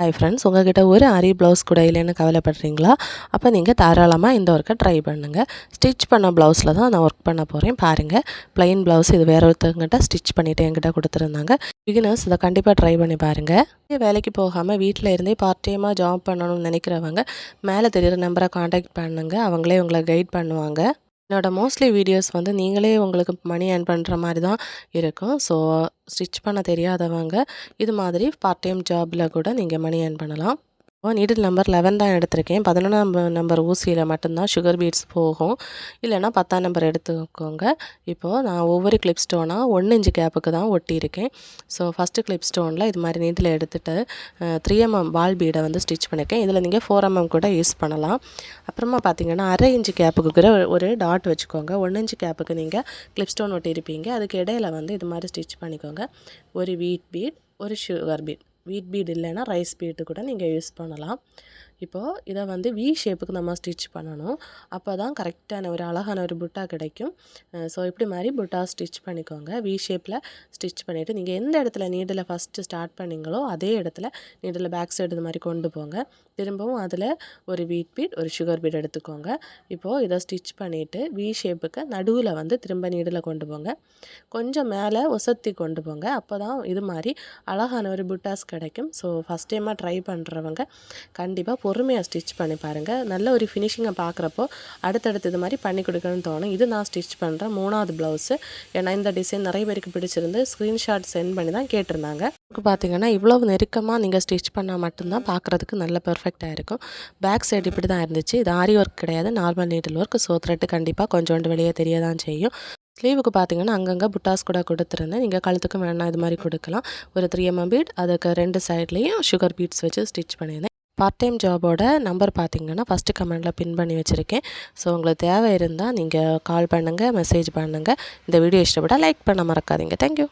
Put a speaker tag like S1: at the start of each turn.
S1: Hi friends உங்ககிட்ட ஒரு அரி blouse கூட இல்லைன்னு கவலைப்படுறீங்களா? அப்போ நீங்கள் தாராளமாக இந்த ஒர்க்கை ட்ரை பண்ணுங்கள் ஸ்டிச் பண்ண ப்ளவுஸில் தான் நான் ஒர்க் பண்ண போகிறேன் பாருங்கள் ப்ளைன் ப்ளவுஸ் இது வேற ஒருத்தவங்கிட்ட ஸ்டிச் பண்ணிவிட்டு என்கிட்ட கொடுத்துருந்தாங்க. பிகினர்ஸ் இதை கண்டிப்பாக ட்ரை பண்ணி பாருங்கள் வேலைக்கு போகாமல் வீட்டில் இருந்தே பார்ட் டைமாக ஜாப் பண்ணணும்னு நினைக்கிறவங்க மேலே தெரியுற நம்பரை காண்டாக்ட் பண்ணுங்கள் அவங்களே உங்களை கைட் பண்ணுவாங்க. என்னோடய மோஸ்ட்லி வீடியோஸ் வந்து நீங்களே உங்களுக்கு மணி ஏர்ன் பண்ணுற மாதிரி தான் இருக்கும். ஸோ ஸ்டிச் பண்ண தெரியாதவங்க இது மாதிரி பார்ட் டைம் ஜாபில் கூட நீங்கள் மணி ஏர்ன் பண்ணலாம். நீடில் நம்பர் லெவன் தான் எடுத்திருக்கேன். பதினொன்றாம் நம்பர் ஊசியில் மட்டும்தான் சுகர் பீட்ஸ் போகும். இல்லைன்னா பத்தாம் நம்பர் எடுத்துக்கோங்க. இப்போது நான் ஒவ்வொரு கிளிப் ஸ்டோனாக ஒன்று இன்ச்சு கேப்புக்கு தான் ஒட்டியிருக்கேன். ஸோ ஃபஸ்ட்டு கிளிப் ஸ்டோனில் இது மாதிரி நீட்டில் எடுத்துகிட்டு த்ரீ எம்எம் பால் பீடை வந்து ஸ்டிச் பண்ணியிருக்கேன். இதில் நீங்கள் ஃபோர் எம்எம் கூட யூஸ் பண்ணலாம். அப்புறமா பார்த்தீங்கன்னா அரை இன்ச்சு கேப்புக்கு கூட ஒரு டாட் வச்சுக்கோங்க. ஒன்று இன்ச்சு கேப்புக்கு நீங்கள் கிளிப் ஸ்டோன் ஒட்டியிருப்பீங்க. அதுக்கு இடையில வந்து இது மாதிரி ஸ்டிச் பண்ணிக்கோங்க. ஒரு வீட் பீட் ஒரு சுகர் பீட் வீட் பீட் இல்லைன்னா ரைஸ் பீட்டு கூட நீங்கள் யூஸ் பண்ணலாம். இப்போது இதை வந்து வி ஷேப்புக்கு நம்ம ஸ்டிச் பண்ணணும். அப்போ தான் கரெக்டான ஒரு அழகான ஒரு புட்டா கிடைக்கும். ஸோ இப்படி மாதிரி புட்டா ஸ்டிச் பண்ணிக்கோங்க. வி ஷேப்பில் ஸ்டிச் பண்ணிவிட்டு நீங்கள் எந்த இடத்துல நீடில் ஃபஸ்ட்டு ஸ்டார்ட் பண்ணிங்களோ அதே இடத்துல நீடில் பேக் சைடு இது மாதிரி கொண்டு போங்க. திரும்பவும் அதில் ஒரு வீட் பீட் ஒரு சுகர் பீட் எடுத்துக்கோங்க. இப்போது இதை ஸ்டிச் பண்ணிவிட்டு வி ஷேப்புக்கு நடுவில் வந்து திரும்ப நீடில் கொண்டு போங்க. கொஞ்சம் மேலே ஒசத்தி கொண்டு போங்க. அப்போ தான் இது மாதிரி அழகான ஒரு புட்டாஸ் கிடைக்கும். ஸோ ஃபஸ்ட் டைமாக ட்ரை பண்ணுறவங்க கண்டிப்பாக பொறுமையாக ஸ்டிச் பண்ணி பாருங்கள் நல்ல ஒரு ஃபினிஷிங்கை பார்க்குறப்போ அடுத்தடுத்து இது மாதிரி பண்ணி கொடுக்கணும்னு தோணும். இது நான் ஸ்டிச் பண்ணுறேன் மூணாவது ப்ளவுஸு ஏன்னா இந்த டிசைன் நிறைய பேருக்கு பிடிச்சிருந்து ஸ்க்ரீன்ஷாட் சென்ட் பண்ணி தான் கேட்டிருந்தாங்க. பார்த்தீங்கன்னா இவ்வளோ நெருக்கமாக நீங்கள் ஸ்டிச் பண்ணால் மட்டும்தான் பார்க்குறதுக்கு நல்ல பெர்ஃபெக்டாக இருக்கும். பேக் சைடு இப்படி தான் இருந்துச்சு. இது ஆரி ஒர்க் கிடையாது. Normal needle work so thread கண்டிப்பாக கொஞ்சோண்டு வெளியே தெரிய தான் செய்யும். ஸ்லீவுக்கு பார்த்தீங்கன்னா அங்கங்கே புட்டாஸ் கூட கொடுத்துருந்தேன். நீங்கள் கழுத்துக்கும் வேணால் இது மாதிரி கொடுக்கலாம். ஒரு த்ரீ எம்எம் பீட் அதுக்கு ரெண்டு சைட்லேயும் சுகர் பீட்ஸ் வச்சு ஸ்டிச் பண்ணியிருந்தேன். பார்ட் டைம் ஜாபோட நம்பர் பார்த்தீங்கன்னா ஃபஸ்ட்டு கமெண்டில் பின் பண்ணி வச்சுருக்கேன். ஸோ உங்களுக்கு தேவை இருந்தால் நீங்கள் கால் பண்ணுங்கள் மெசேஜ் பண்ணுங்கள் இந்த வீடியோ இஷ்டப்பட்டால் லைக் பண்ண மறக்காதீங்க. தேங்க்யூ